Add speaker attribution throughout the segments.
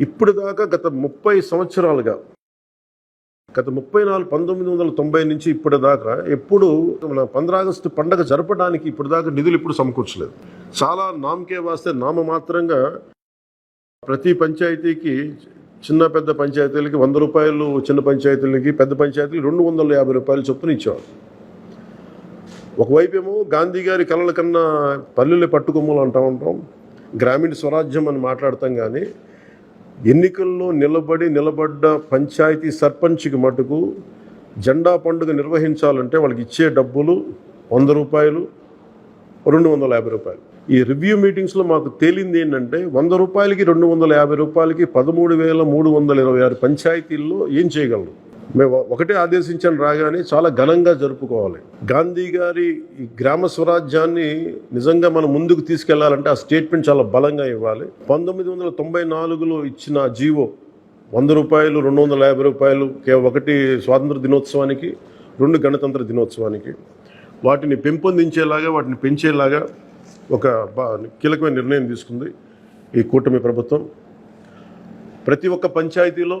Speaker 1: ఇప్పుడు దాకా గత ముప్పై సంవత్సరాలుగా గత ముప్పై నాలుగు పంతొమ్మిది వందల తొంభై నుంచి ఇప్పటి దాకా ఎప్పుడు మన పంద్రాగస్టు పండగ జరపడానికి ఇప్పుడు దాకా నిధులు ఇప్పుడు సమకూర్చలేదు. చాలా నామకే వాస్తే నామమాత్రంగా ప్రతి పంచాయతీకి చిన్న పెద్ద పంచాయతీలకి వంద రూపాయలు చిన్న పంచాయతీలకి పెద్ద పంచాయతీలకి రెండు వందల యాభై రూపాయలు చొప్పున ఇచ్చేవారు. ఒకవైపు ఏమో గాంధీ గారి కళల కన్నా పల్లెలు పట్టుకొమ్మలు అంటూ ఉంటాం గ్రామీణ స్వరాజ్యం అని మాట్లాడతాం కానీ ఎన్నికల్లో నిలబడి నిలబడ్డ పంచాయతీ సర్పంచ్కి మటుకు జెండా పండుగ నిర్వహించాలంటే వాళ్ళకి ఇచ్చే డబ్బులు వంద రూపాయలు రెండు వందల యాభై రూపాయలు. ఈ రివ్యూ మీటింగ్స్లో మాకు తేలింది ఏంటంటే వంద రూపాయలకి రెండు వందల యాభై రూపాయలకి పదమూడు వేల మూడు వందల ఇరవై ఆరు పంచాయతీల్లో ఏం చేయగలరు? మేము ఒకటే ఆదేశించాను రాగానే చాలా ఘనంగా జరుపుకోవాలి. గాంధీ గారి ఈ గ్రామ స్వరాజ్యాన్ని నిజంగా మనం ముందుకు తీసుకెళ్ళాలంటే ఆ స్టేట్మెంట్ చాలా బలంగా ఇవ్వాలి. పంతొమ్మిది వందల తొంభై నాలుగులో ఇచ్చిన జీవో వంద రూపాయలు రెండు వందల యాభై రూపాయలు ఒకటి స్వాతంత్ర దినోత్సవానికి రెండు గణతంత్ర దినోత్సవానికి. వాటిని పెంపొందించేలాగా వాటిని పెంచేలాగా ఒక బా- కీలకమైన నిర్ణయం తీసుకుంది ఈ కూటమి ప్రభుత్వం. ప్రతి ఒక్క పంచాయతీలో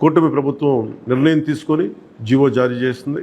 Speaker 1: కూటమి ప్రభుత్వం నిర్ణయం తీసుకొని జీవో జారీ చేసింది